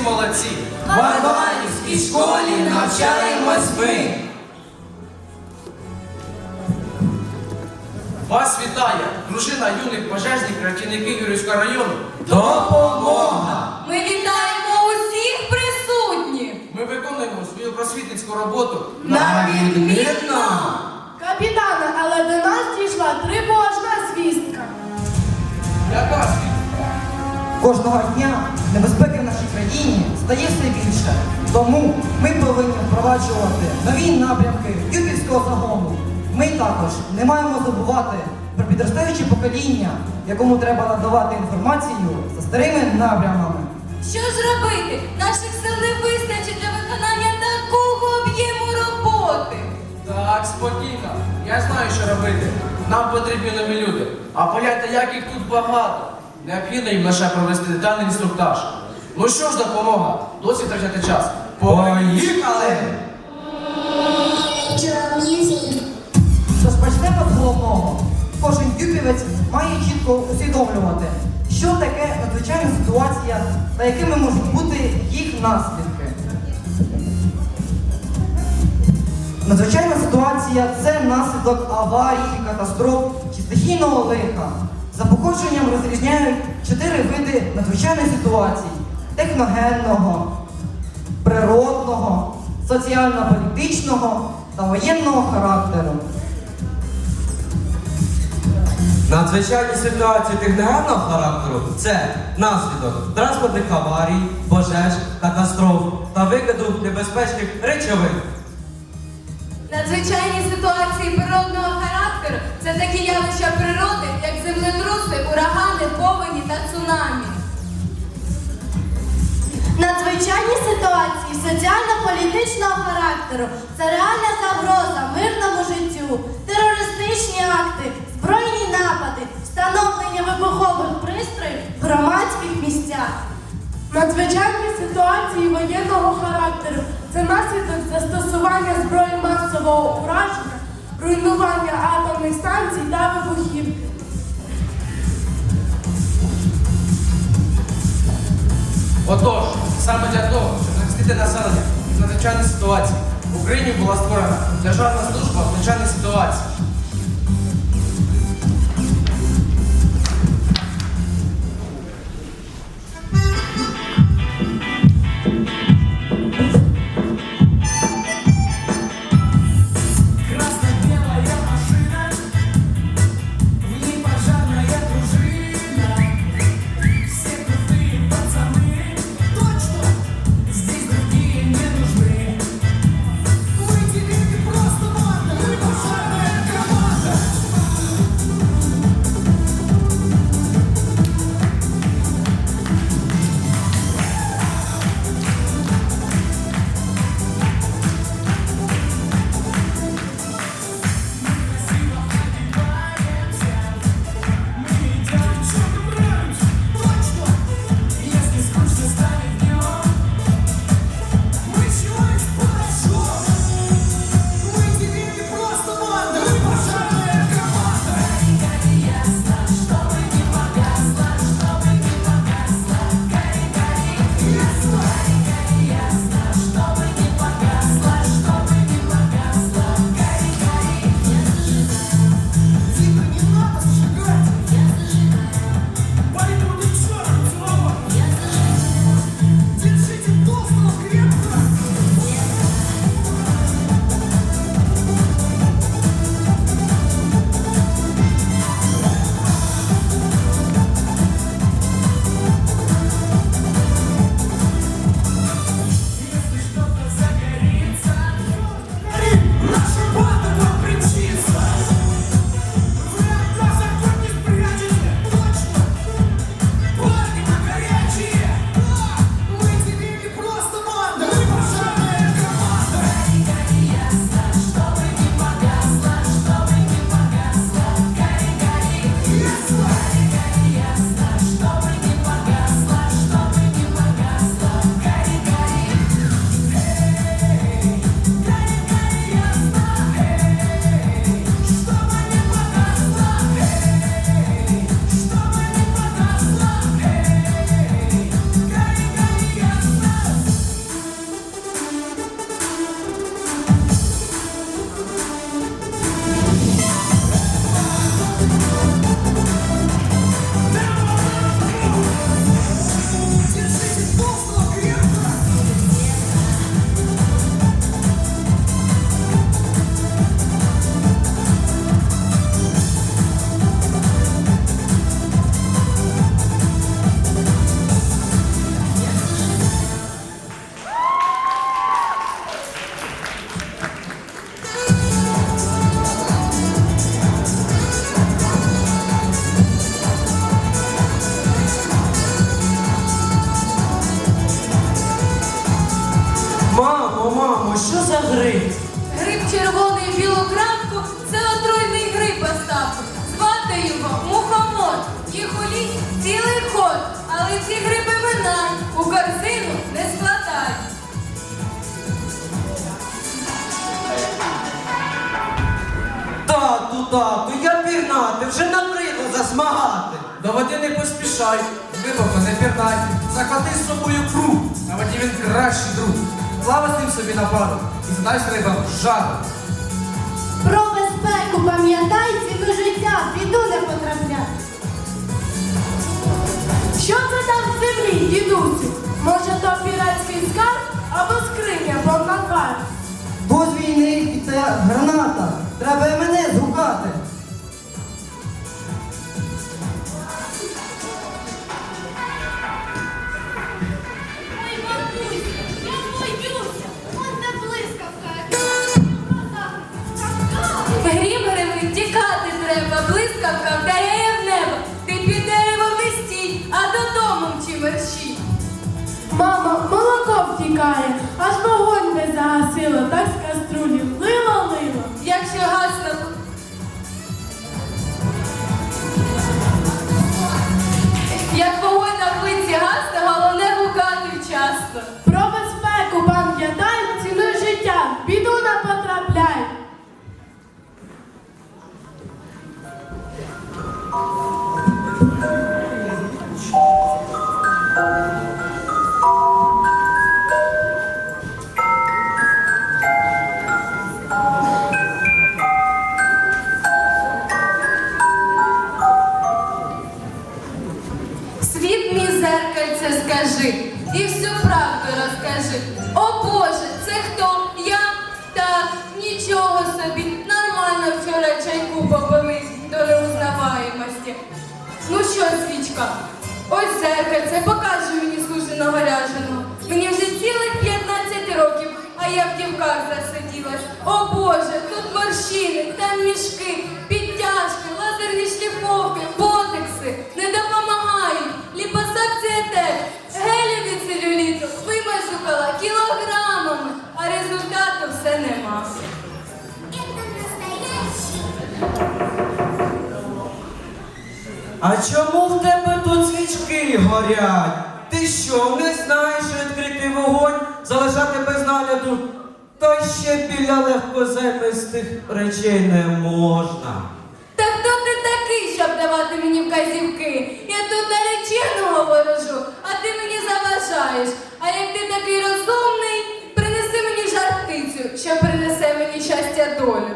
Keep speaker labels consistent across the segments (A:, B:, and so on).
A: всі молодці.
B: В Барбанівській школі навчаємось ми.
A: Вас вітає дружина юних пожежних працівників Юрівського району.
B: Допомога!
C: Ми вітаємо усіх присутніх.
A: Ми виконуємо свою просвітницьку роботу.
B: На відмінно!
D: Капітане, але до нас дійшла тривожна звістка.
A: Яка світ?
E: Кожного дня небезпеки країні стає все більше. Тому ми повинні впроваджувати нові напрямки Юпівського загону. Ми також не маємо забувати про підростаюче покоління, якому треба надавати інформацію за старими напрямами.
C: Що ж робити? Наших сил не вистачить для виконання такого об'єму роботи.
A: Так, спокійно. Я знаю, що робити. Нам потрібні нові люди. А погляньте, як їх тут багато. Необхідно їм лише провести детальний інструктаж. Ну що ж допомога? Досі втрачати час.
B: Поїхали!
E: Тож почнемо з головного. Кожен юпівець має чітко усвідомлювати, що таке надзвичайна ситуація та якими можуть бути їх наслідки. Надзвичайна ситуація це наслідок аварії, катастроф чи стихійного лиха. За походженням розрізняють чотири види надзвичайних ситуацій: техногенного, природного, соціально-політичного та воєнного характеру.
B: Надзвичайні ситуації техногенного характеру це наслідок транспортних аварій, пожеж, катастроф та викиду небезпечних речовин.
C: Надзвичайні ситуації природного характеру це такі явища природи, як землетруси, урагани, повені та цунамі.
D: Надзвичайні ситуації соціально-політичного характеру це реальна загроза мирному життю, терористичні акти, збройні напади, встановлення вибухових пристроїв в громадських місцях. Надзвичайні ситуації воєнного характеру це наслідок застосування зброї масового ураження, руйнування атомних станцій та вибухівки.
A: Отож, саме для того, щоб захистити населення від надзвичайних ситуацій, в Україні була створена Державна служба в надзвичайних ситуацій.
F: гриб. Гриб червоний білокрапку це отруйний гриб оставку. Звати його мухомор. Їх у ліс
C: цілий ход, але ці гриби минай, у корзину не складають.
B: Тату, тату, я пірнати, вже набридло засмагати.
A: До води не поспішай, глибоко не пірнай, захвати з собою круг, на воді він кращий друг. Плава з ним собі на пару і задай рибам жару.
D: Про безпеку пам'ятай, ціну життя, в біду не потрапляй. Що це там в землі, дідусю? Може, то піратський скарб або скриня повна карт?
E: Бо з війни і це граната. Треба і мене згукати.
D: Втікає, аж вогонь не загасило, так з каструлі лила лила.
C: Якщо гасно зеркальце, покажи мені суженого ряженого. Мені вже цілих 15 років, а я в дівках засиділась. О Боже, тут морщини, там мішки, підтяжки, лазерні шліфовки, ботекси не допомагають. Ліпосакція теж, гелі від целюліту кілограмами, а результату все нема.
B: А чому в тебе тут свічки горять? Ти що, не знаєш, відкритий вогонь залишати без нагляду? То ще біля легкозаймистих речей не можна.
C: Та хто ти такий, щоб давати мені вказівки? Я тут нареченого ворожу, а ти мені заважаєш. А як ти такий розумний, принеси мені жартицю, що принесе мені щастя долю.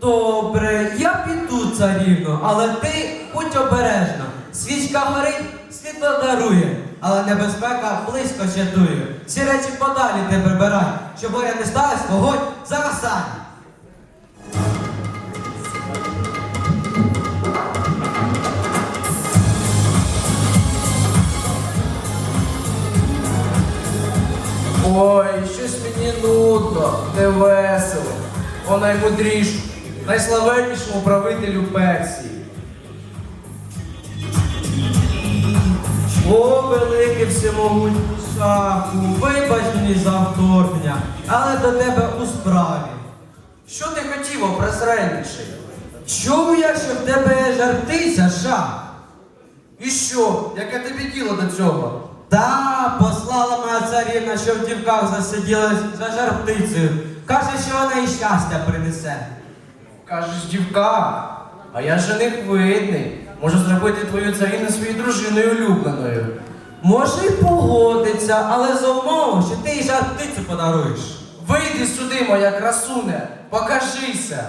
B: Добре, я піду царівно, але ти будь обережна. Свічка горить, світло дарує, але небезпека близько чадує. Всі речі подалі ти прибирай, щоб горя не сталося, вогонь загасай.
A: Ой, щось мені нудно, не весело. О наймудрішу, найславетнішому правителю Персії.
B: О, великий всемогутній шаху, вибач мені за вторгнення, але до тебе у справі.
A: Що ти хотів, о?
B: Чув я, що в тебе є жартиця, шах.
A: І що? Яке тобі діло до цього?
B: Та послала моя царівна, що в дівках засиділась за жарптицею. Каже, що вона і щастя принесе.
A: Кажеш, дівка, а я жених видний. Можу зробити твою царівну своєю дружиною улюбленою.
B: Може й погодиться, але за умову, що ти їй жарптицю подаруєш.
A: Вийди сюди, моя красуне, покажися.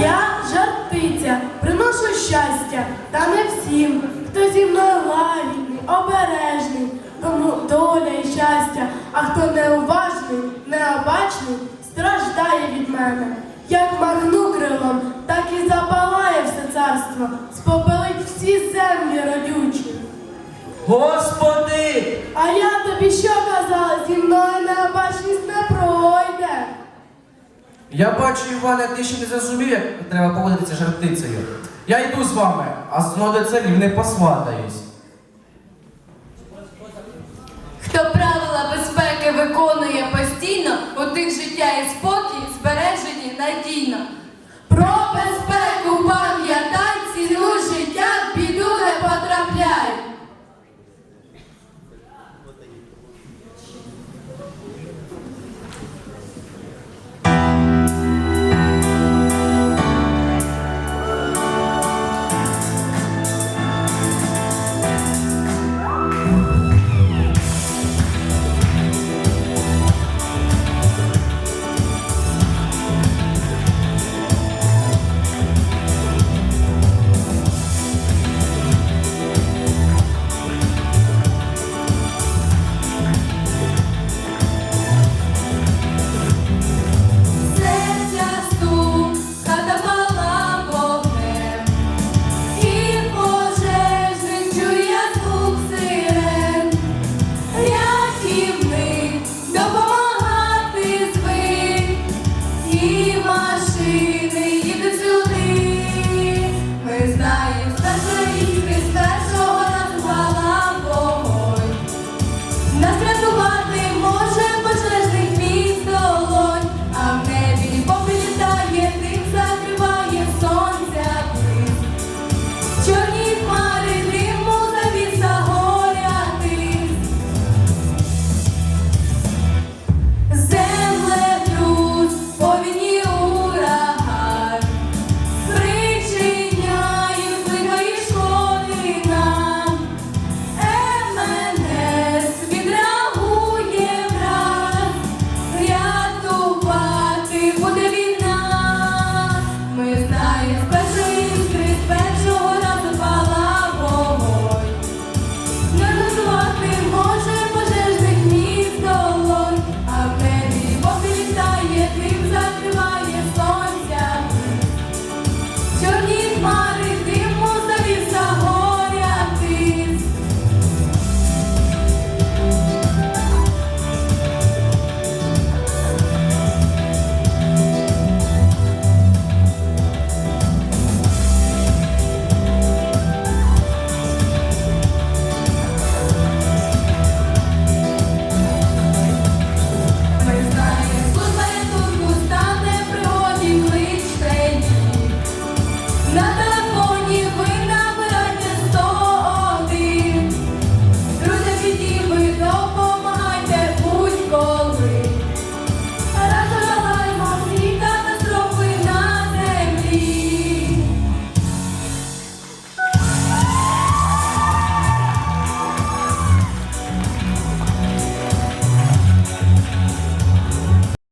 D: Я жартиця, приношу щастя, та не всім, хто зі мною лагідний, обережний, тому доля і щастя, а хто неуважний, необачний, страждає від мене. Як махну крилом, так і запалає все царство, спопелить всі землі родючі.
B: Господи!
D: А я тобі що казала, зі мною необачність не пройде.
A: Я бачу, Іване, ти ще не зрозумів, як треба поводитися жартицею. Я йду з вами, а з до царів не посватаюсь.
C: виконує постійно, у тих життя і спокій збережені надійно.
D: Про безпеку пам'ятай цілу нас рятували.